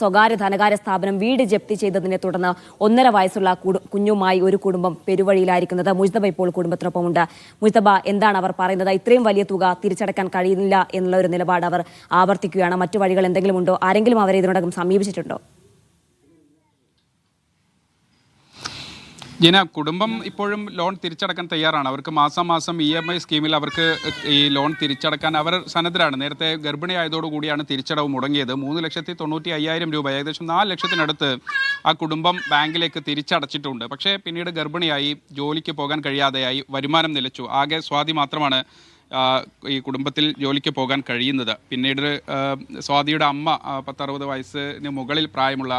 സ്വകാര്യ ധനകാര്യ സ്ഥാപനം വീട് ജപ്തി ചെയ്തതിനെ തുടർന്ന് ഒന്നര വയസ്സുള്ള കുഞ്ഞുമായി ഒരു കുടുംബം പെരുവഴിയിലായിരിക്കുന്നത് മുജ്തബ ഇപ്പോൾ കുടുംബത്തിനൊപ്പമുണ്ട്. മുജ്തബ എന്താണ് അവർ പറയുന്നത്? ഇത്രയും വലിയ തുക തിരിച്ചടക്കാൻ കഴിയുന്നില്ല എന്നുള്ള ഒരു നിലപാട് അവർ ആവർത്തിക്കുകയാണ്. മറ്റു വഴികൾ എന്തെങ്കിലും ഉണ്ടോ? ആരെങ്കിലും അവരെ ഇതിനോടകം സമീപിച്ചിട്ടുണ്ടോ? ജിന കുടുംബം ഇപ്പോഴും ലോൺ തിരിച്ചടക്കാൻ തയ്യാറാണ്. അവർക്ക് മാസം മാസം ഇ എം ഐ സ്കീമിൽ അവർക്ക് ഈ ലോൺ തിരിച്ചടക്കാൻ അവർ സന്നദ്ധരാണ്. നേരത്തെ ഗർഭിണിയായതോടുകൂടിയാണ് തിരിച്ചടവ് മുടങ്ങിയത്. മൂന്ന് ലക്ഷത്തി തൊണ്ണൂറ്റി അയ്യായിരം രൂപ ഏകദേശം നാല് ലക്ഷത്തിനടുത്ത് ആ കുടുംബം ബാങ്കിലേക്ക് തിരിച്ചടച്ചിട്ടുണ്ട്. പക്ഷേ പിന്നീട് ഗർഭിണിയായി ജോലിക്ക് പോകാൻ കഴിയാതെയായി വരുമാനം നിലച്ചു. ആകെ സ്വാതി മാത്രമാണ് ഈ കുടുംബത്തിൽ ജോലിക്ക് പോകാൻ കഴിയുന്നത്. പിന്നീട് സ്വാതിയുടെ അമ്മ പത്തറുപത് വയസ്സിന് മുകളിൽ പ്രായമുള്ള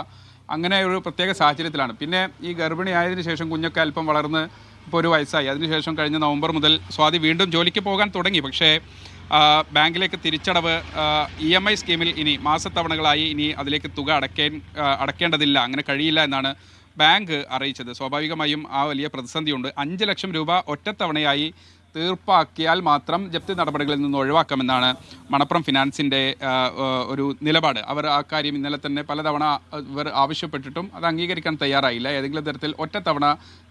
അങ്ങനെ ഒരു പ്രത്യേക സാഹചര്യത്തിലാണ്. പിന്നെ ഈ ഗർഭിണി ആയതിന് ശേഷം കുഞ്ഞൊക്കെ അല്പം വളർന്ന് ഇപ്പോൾ ഒരു വയസ്സായി. അതിനുശേഷം കഴിഞ്ഞ നവംബർ മുതൽ സ്വാതി വീണ്ടും ജോലിക്ക് പോകാൻ തുടങ്ങി. പക്ഷേ ബാങ്കിലേക്ക് തിരിച്ചടവ് ഇ എം ഐ സ്കീമിൽ ഇനി മാസത്തവണകളായി ഇനി അതിലേക്ക് തുക അടയ്ക്കാൻ അടക്കേണ്ടതില്ല. അങ്ങനെ കഴിയില്ല എന്നാണ് ബാങ്ക് അറിയിച്ചത്. സ്വാഭാവികമായും ആ വലിയ പ്രതിസന്ധിയുണ്ട്. അഞ്ച് ലക്ഷം രൂപ ഒറ്റത്തവണയായി തീർപ്പാക്കിയാൽ മാത്രം ജപ്തി നടപടികളിൽ നിന്ന് ഒഴിവാക്കാമെന്നാണ് മണപ്പുറം ഫിനാൻസിന്റെ ഒരു നിലപാട്. അവർ ആ കാര്യം ഇന്നലെ തന്നെ പലതവണ ഇവർ ആവശ്യപ്പെട്ടിട്ടും അത് അംഗീകരിക്കാൻ തയ്യാറായില്ല. ഏതെങ്കിലും തരത്തിൽ ഒറ്റത്തവണ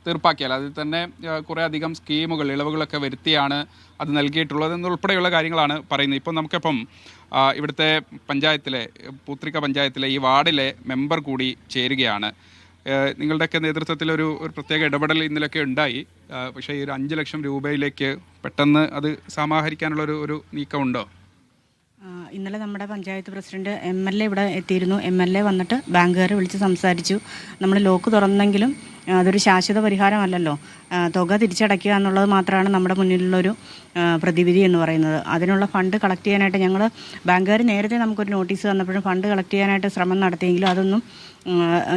തീർപ്പാക്കിയാൽ അതിൽ തന്നെ കുറേ അധികം സ്കീമുകൾ ഇളവുകളൊക്കെ വരുത്തിയാണ് അത് നൽകിയിട്ടുള്ളത് എന്നുൾപ്പെടെയുള്ള കാര്യങ്ങളാണ് പറയുന്നത്. ഇപ്പം നമുക്കിപ്പം ഇവിടുത്തെ പഞ്ചായത്തിലെ പൂത്രിക പഞ്ചായത്തിലെ ഈ വാർഡിലെ മെമ്പർ കൂടി ചേരുകയാണ്. നിങ്ങളുടെയൊക്കെ നേതൃത്വത്തിൽ ഒരു ഒരു പ്രത്യേക ഇടപെടൽ ഇന്നലെയൊക്കെ ഉണ്ടായി. പക്ഷേ ഈ ഒരു അഞ്ച് ലക്ഷം രൂപയിലേക്ക് പെട്ടെന്ന് അത് സമാഹരിക്കാനുള്ള ഒരു ഒരു നീക്കമുണ്ടോ? ഇന്നലെ നമ്മുടെ panchayat president M L A ഇവിടെ എത്തിയിരുന്നു. എം എൽ എ വന്നിട്ട് ബാങ്കുകാരെ വിളിച്ച് സംസാരിച്ചു. നമ്മൾ ലോക്ക് തുറന്നെങ്കിലും അതൊരു ശാശ്വത പരിഹാരമല്ലല്ലോ. തുക തിരിച്ചടയ്ക്കുക എന്നുള്ളത് മാത്രമാണ് നമ്മുടെ മുന്നിലുള്ളൊരു പ്രതിവിധി എന്ന് പറയുന്നത്. അതിനുള്ള ഫണ്ട് കളക്ട് ചെയ്യാനായിട്ട് ഞങ്ങൾ ബാങ്കുകാർ നേരത്തെ നമുക്കൊരു നോട്ടീസ് തന്നപ്പോഴും ഫണ്ട് കളക്ട് ചെയ്യാനായിട്ട് ശ്രമം നടത്തിയെങ്കിലും അതൊന്നും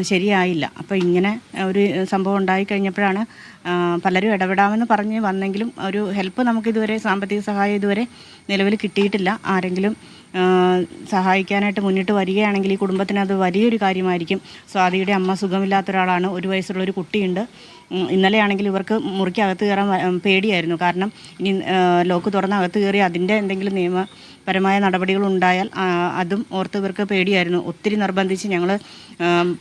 ശരിയായില്ല. അപ്പോൾ ഇങ്ങനെ ഒരു സംഭവം ഉണ്ടായി കഴിഞ്ഞപ്പോഴാണ് പലരും ഇടപെടാമെന്ന് പറഞ്ഞ് വന്നെങ്കിലും ഒരു ഹെൽപ്പ് നമുക്കിതുവരെ സാമ്പത്തിക സഹായം ഇതുവരെ നിലവിൽ കിട്ടിയിട്ടില്ല. ആരെങ്കിലും സഹായിക്കാനായിട്ട് മുന്നിട്ട് വരികയാണെങ്കിൽ ഈ കുടുംബത്തിന് അത് വലിയൊരു കാര്യമായിരിക്കും. സ്വാതിയുടെ അമ്മ സുഖമില്ലാത്ത ഒരാളാണ് ഒരു വയസ്സുള്ള കുട്ടിയുണ്ട്. ഉം, ഇന്നലെയാണെങ്കിൽ ഇവർക്ക് മുറിക്ക് അകത്ത് കയറാൻ പേടിയായിരുന്നു. കാരണം ഇനി ലോക്ക് തുറന്ന് അകത്ത് കയറി അതിന്റെ എന്തെങ്കിലും നിയമപരമായ നടപടികൾ ഉണ്ടായാൽ അതും ഓർത്ത് ഇവർക്ക് പേടിയായിരുന്നു. ഒത്തിരി നിർബന്ധിച്ച് ഞങ്ങൾ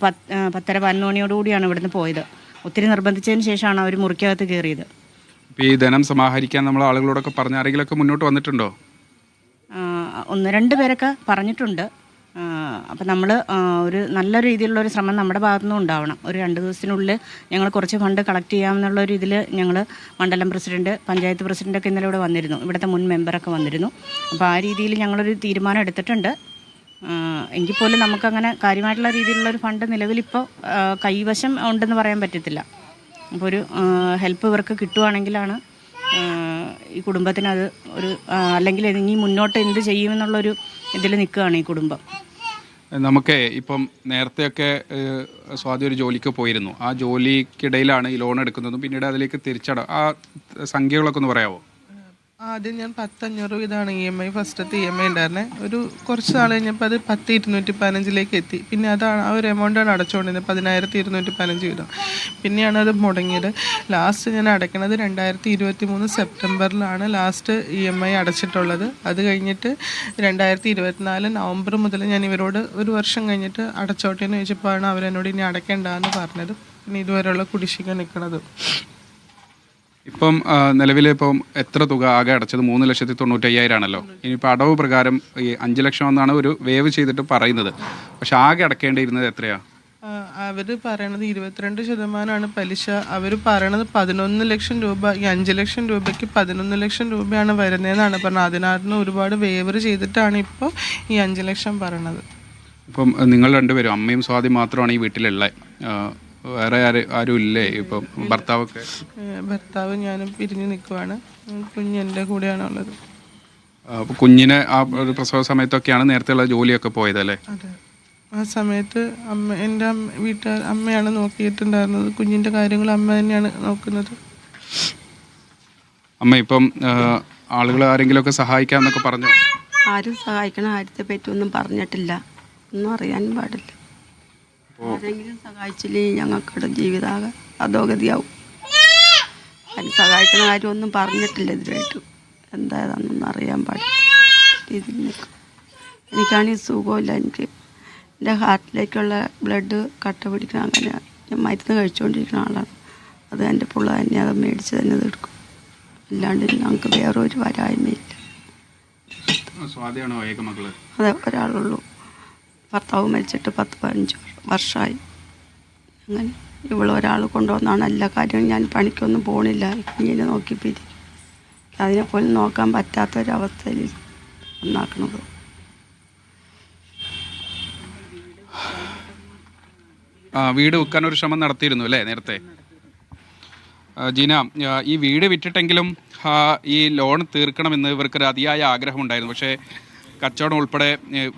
പത്ത് പത്തര പതിനൊന്ന് മണിയോടുകൂടിയാണ് ഇവിടുന്ന് പോയത്. ഒത്തിരി നിർബന്ധിച്ചതിന് ശേഷമാണ് അവർ മുറിക്കകത്ത് കയറിയത്. ഈ ധനം സമാഹരിക്കാൻ നമ്മൾ ആളുകളോടൊക്കെ പറഞ്ഞ ആരെങ്കിലുമൊക്കെ മുന്നോട്ട് വന്നിട്ടുണ്ടോ? ഒന്ന് രണ്ട് പേരൊക്കെ പറഞ്ഞിട്ടുണ്ട്. അപ്പം നമ്മൾ ഒരു നല്ല രീതിയിലുള്ള ഒരു ശ്രമം നമ്മുടെ ഭാഗത്തു നിന്നും ഉണ്ടാവണം. ഒരു രണ്ട് ദിവസത്തിനുള്ളിൽ ഞങ്ങൾ കുറച്ച് ഫണ്ട് കളക്ട് ചെയ്യാമെന്നുള്ള ഒരു ഇതിൽ ഞങ്ങൾ മണ്ഡലം പ്രസിഡന്റ് പഞ്ചായത്ത് പ്രസിഡന്റൊക്കെ ഇന്നലെ ഇവിടെ വന്നിരുന്നു. ഇവിടുത്തെ മുൻ മെമ്പറൊക്കെ വന്നിരുന്നു. അപ്പോൾ ആ രീതിയിൽ ഞങ്ങളൊരു തീരുമാനം എടുത്തിട്ടുണ്ട്. എങ്കിൽ പോലും നമുക്കങ്ങനെ കാര്യമായിട്ടുള്ള രീതിയിലുള്ള ഒരു ഫണ്ട് നിലവിലിപ്പോൾ കൈവശം ഉണ്ടെന്ന് പറയാൻ പറ്റത്തില്ല. അപ്പോൾ ഒരു ഹെൽപ്പ് ഇവർക്ക് കിട്ടുവാണെങ്കിലാണ് ഈ കുടുംബത്തിന് അത് ഒരു അല്ലെങ്കിൽ ഇനി മുന്നോട്ട് എന്ത് ചെയ്യുമെന്നുള്ളൊരു ഇതിൽ നിൽക്കുകയാണ് ഈ കുടുംബം. നമുക്ക് ഇപ്പം നേരത്തെയൊക്കെ സ്വാതി ഒരു ജോലിക്ക് പോയിരുന്നു. ആ ജോലിക്കിടയിലാണ് ഈ ലോൺ എടുക്കുന്നതും പിന്നീട് അതിലേക്ക് തിരിച്ചട ആ സംഖ്യകളൊക്കെ ഒന്ന് പറയാമോ ആദ്യം ഞാൻ പത്തഞ്ഞൂറ് വീതമാണ് ഇ എം ഐ ഫസ്റ്റത്തെ ഇ എം ഐ ഉണ്ടായിരുന്നത് ഒരു കുറച്ച് നാൾ കഴിഞ്ഞപ്പോൾ അത് പത്ത് ഇരുന്നൂറ്റി പതിനഞ്ചിലേക്ക് എത്തി. പിന്നെ അതാണ് ആ ഒരു എമൗണ്ടാണ് അടച്ചുകൊണ്ടിരുന്നത് പതിനായിരത്തി ഇരുന്നൂറ്റി പതിനഞ്ച് വീതം. പിന്നെയാണ് അത് മുടങ്ങിയത്. ലാസ്റ്റ് ഞാൻ അടയ്ക്കണത് രണ്ടായിരത്തി ഇരുപത്തി മൂന്ന് സെപ്റ്റംബറിലാണ് ലാസ്റ്റ് ഇ എം ഐ അടച്ചിട്ടുള്ളത്. അത് കഴിഞ്ഞിട്ട് രണ്ടായിരത്തി ഇരുപത്തിനാല് നവംബർ മുതൽ ഞാൻ ഇവരോട് ഒരു വർഷം കഴിഞ്ഞിട്ട് അടച്ചോട്ടെ എന്ന് ചോദിച്ചപ്പോഴാണ് അവരെന്നോട് ഇനി അടയ്ക്കേണ്ടെന്ന് പറഞ്ഞത്. പിന്നെ ഇതുവരെയുള്ള കുടിശ്ശിക നിൽക്കണത് ഇപ്പം നിലവിൽ ഇപ്പം എത്ര തുക ആകെ അടച്ചത്? മൂന്ന് ലക്ഷത്തി തൊണ്ണൂറ്റി അയ്യായിരം ആണല്ലോ. ഇനിയിപ്പോൾ അടവ് പ്രകാരം ഈ അഞ്ച് ലക്ഷം എന്നാണ് ഒരു വേവ് ചെയ്തിട്ട് പറയുന്നത്. പക്ഷെ ആകെ അടക്കേണ്ടിയിരുന്നത് എത്രയാണ് അവർ പറയണത് ഇരുപത്തിരണ്ട് ശതമാനമാണ് പലിശ. അവർ പറയണത് പതിനൊന്ന് ലക്ഷം രൂപ. ഈ അഞ്ച് ലക്ഷം രൂപയ്ക്ക് പതിനൊന്ന് ലക്ഷം രൂപയാണ് വരുന്നതെന്നാണ് പറഞ്ഞത്. അതിനകത്ത് ഒരുപാട് വേവർ ചെയ്തിട്ടാണ് ഇപ്പോൾ ഈ അഞ്ച് ലക്ഷം പറയണത്. ഇപ്പം നിങ്ങൾ രണ്ടുപേരും അമ്മയും സ്വാതി മാത്രമാണ് ഈ വീട്ടിലുള്ള. വേറെ ആര് ആരും ഇല്ലേ ഇപ്പം ഭർത്താവൊക്കെ? ഭർത്താവ് ഞാനും പിരിഞ്ഞു നിൽക്കുവാണ് കുഞ്ഞ് എന്റെ കൂടെയാണുള്ളത് അപ്പോൾ കുഞ്ഞിനെ ആ ഒരു പ്രസവ സമയത്തൊക്കെയാണ് നേരത്തെയുള്ള ജോലിയൊക്കെ പോയത് അല്ലേ അതെ. ആ സമയത്ത് അമ്മ എന്റെ അമ്മ വീട്ടുകാർ അമ്മയാണ് നോക്കിയിട്ടുണ്ടായിരുന്നത്. കുഞ്ഞിന്റെ കാര്യങ്ങൾ അമ്മ തന്നെയാണ് നോക്കുന്നത്. അമ്മ ഇപ്പം ആളുകൾ ആരെങ്കിലുമൊക്കെ സഹായിക്കാമെന്നൊക്കെ പറഞ്ഞു? ആരും സഹായിക്കണ കാര്യത്തെ പറ്റി ഒന്നും പറഞ്ഞിട്ടില്ല. ഒന്നും അറിയാനും പാടില്ല. ആരെങ്കിലും സഹായിച്ചില്ലെങ്കിൽ ഞങ്ങൾക്കിവിടെ ജീവിതാകെ അധോഗതിയാവും. അതിന് സഹായിക്കുന്ന കാര്യം ഒന്നും പറഞ്ഞിട്ടില്ല ഇതിലായിട്ടും എന്തായതാണെന്നൊന്നും അറിയാൻ പാടില്ല. നിൽക്കും. എനിക്കാണെങ്കിൽ സുഖമില്ല എനിക്ക്. എന്റെ ഹാർട്ടിലേക്കുള്ള ബ്ലഡ് കട്ട പിടിക്കണം അങ്ങനെ ഞാൻ മരുന്ന് കഴിച്ചുകൊണ്ടിരിക്കുന്ന ആളാണ്. അത് എന്റെ പിള്ള തന്നെ അത് മേടിച്ച് തന്നെ തീർക്കും എടുക്കും. അല്ലാണ്ട് ഞങ്ങൾക്ക് വേറെ ഒരു വരായ്മയില്ല അതെ ഒരാളുള്ളൂ. ഭർത്താവ് മരിച്ചിട്ട് പത്ത് പതിനഞ്ച് വർഷമായി അങ്ങനെ ഇവിടെ ഒരാൾ കൊണ്ടുവന്നാണ് എല്ലാ കാര്യവും ഞാൻ പണിക്കൊന്നും പോണില്ല. ഇങ്ങനെ നോക്കി പിരി അതിനെപ്പോലും നോക്കാൻ പറ്റാത്തൊരവസ്ഥയിൽ ഒന്നാക്കണത് ആ വീട് വിൽക്കാൻ ഒരു ശ്രമം നടത്തിയിരുന്നു അല്ലേ നേരത്തെ? ജീന ഈ വീട് വിറ്റിട്ടെങ്കിലും ഈ ലോൺ തീർക്കണമെന്ന് ഇവർക്കൊരു അതിയായ ആഗ്രഹമുണ്ടായിരുന്നു. പക്ഷേ കച്ചവടം ഉൾപ്പെടെ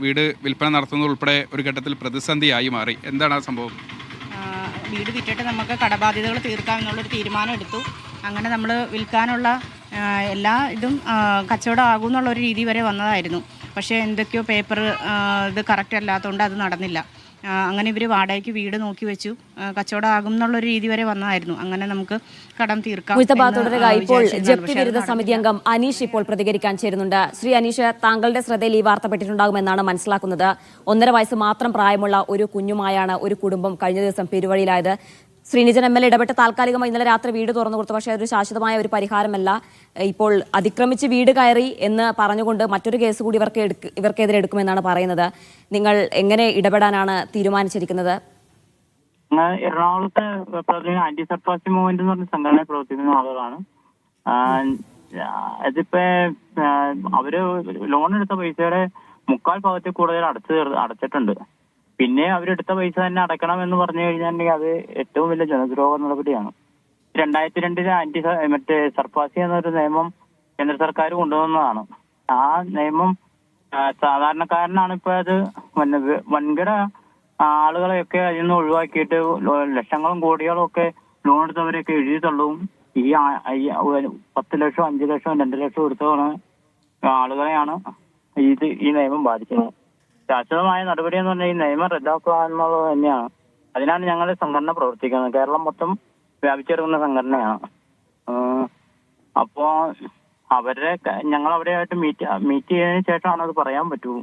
വീട് വിൽപ്പന നടത്തുന്നത് ഉൾപ്പെടെ ഒരു ഘട്ടത്തിൽ പ്രതിസന്ധിയായി മാറി. എന്താണ് ആ സംഭവം? വീട് വിറ്റിട്ട് നമുക്ക് കടബാധ്യതകൾ തീർക്കാം എന്നുള്ളൊരു തീരുമാനം എടുത്തു. അങ്ങനെ നമ്മൾ വിൽക്കാനുള്ള എല്ലാ ഇതും കച്ചവടം ആകും എന്നുള്ളൊരു രീതി വരെ വന്നതായിരുന്നു. പക്ഷേ എന്തൊക്കെയോ പേപ്പർ ഇത് കറക്റ്റ് അല്ലാത്തതുകൊണ്ട് അത് നടന്നില്ല. അങ്ങനെ ഇവർ വാടകയ്ക്ക് വീട് നോക്കി വെച്ചു. കച്ചവടം ആകും എന്നുള്ളൊരു രീതി വരെ വന്നതായിരുന്നു അങ്ങനെ നമുക്ക് കടം തീർക്കാം ഇപ്പോൾ ജപ്തി വിരുദ്ധ സമിതി അംഗം അനീഷ് ഇപ്പോൾ പ്രതികരിക്കാൻ ചേരുന്നുണ്ട്. ശ്രീ അനീഷ് താങ്കളുടെ ശ്രദ്ധയിൽ ഈ വാർത്ത പെട്ടിട്ടുണ്ടാകുമെന്നാണ് മനസ്സിലാക്കുന്നത്. ഒന്നര വയസ്സ് മാത്രം പ്രായമുള്ള ഒരു കുഞ്ഞുമായാണ് ഒരു കുടുംബം കഴിഞ്ഞ ദിവസം പെരുവഴിയിലായത്. ശ്രീനിജൻ എം എൽ ഇടപെട്ട് താൽക്കാലികമായി ഇന്നലെ രാത്രി വീട് തുറന്നു കൊടുത്തു. പക്ഷേ അതൊരു ശാശ്വതമായ ഒരു പരിഹാരമല്ല. ഇപ്പോൾ അതിക്രമിച്ച് വീട് കയറി എന്ന് പറഞ്ഞുകൊണ്ട് മറ്റൊരു കേസ് കൂടി ഇവർക്ക് എടുക്ക- ഇവർക്കെതിരെ എടുക്കുമെന്നാണ് പറയുന്നത്. നിങ്ങൾ എങ്ങനെ ഇടപെടാനാണ് തീരുമാനിച്ചിരിക്കുന്നത്? എറണാകുളത്തെ ആന്റി സർപ്പാസി മൂവ്മെന്റ് എന്ന് പറഞ്ഞ സംഘടന പ്രവർത്തിക്കുന്ന ആളുകളാണ്. അതിപ്പോ അവർ ലോൺ എടുത്ത പൈസയുടെ മുക്കാൽ ഭാഗത്തിൽ കൂടുതൽ അടച്ചു അടച്ചിട്ടുണ്ട്. പിന്നെ അവരെടുത്ത പൈസ തന്നെ അടക്കണം എന്ന് പറഞ്ഞു കഴിഞ്ഞിട്ടുണ്ടെങ്കിൽ അത് ഏറ്റവും വലിയ ജനദ്രോഹ നടപടിയാണ് രണ്ടായിരത്തി രണ്ടിലെ ആന്റി മറ്റേ സർപ്പാസി എന്നൊരു നിയമം കേന്ദ്ര സർക്കാർ കൊണ്ടുവന്നതാണ്. ആ നിയമം സാധാരണക്കാരനാണ് ഇപ്പൊ അത് വൻകിട ആളുകളെയൊക്കെ അതിൽ നിന്ന് ഒഴിവാക്കിയിട്ട് ലക്ഷങ്ങളും കോടികളും ഒക്കെ ലോൺ എടുത്തവരെയൊക്കെ എഴുതി തള്ളും. ഈ പത്ത് ലക്ഷം അഞ്ചു ലക്ഷം രണ്ട് ലക്ഷം എടുത്തവണ് ആളുകളെയാണ് ഇത് ഈ നിയമം ബാധിക്കുന്നത്. ശാശ്വതമായ നടപടി എന്ന് പറഞ്ഞാൽ ഈ നിയമം റദ്ദാക്കുക എന്നുള്ളത് തന്നെയാണ്. അതിനാണ് ഞങ്ങളുടെ സംഘടന പ്രവർത്തിക്കുന്നത്. കേരളം മൊത്തം വ്യാപിച്ചെടുക്കുന്ന സംഘടനയാണ്. അപ്പോ അവരെ ഞങ്ങൾ അവരെയായിട്ട് മീറ്റ് മീറ്റ് ചെയ്തതിനു ശേഷമാണ് അത് പറയാൻ പറ്റൂ.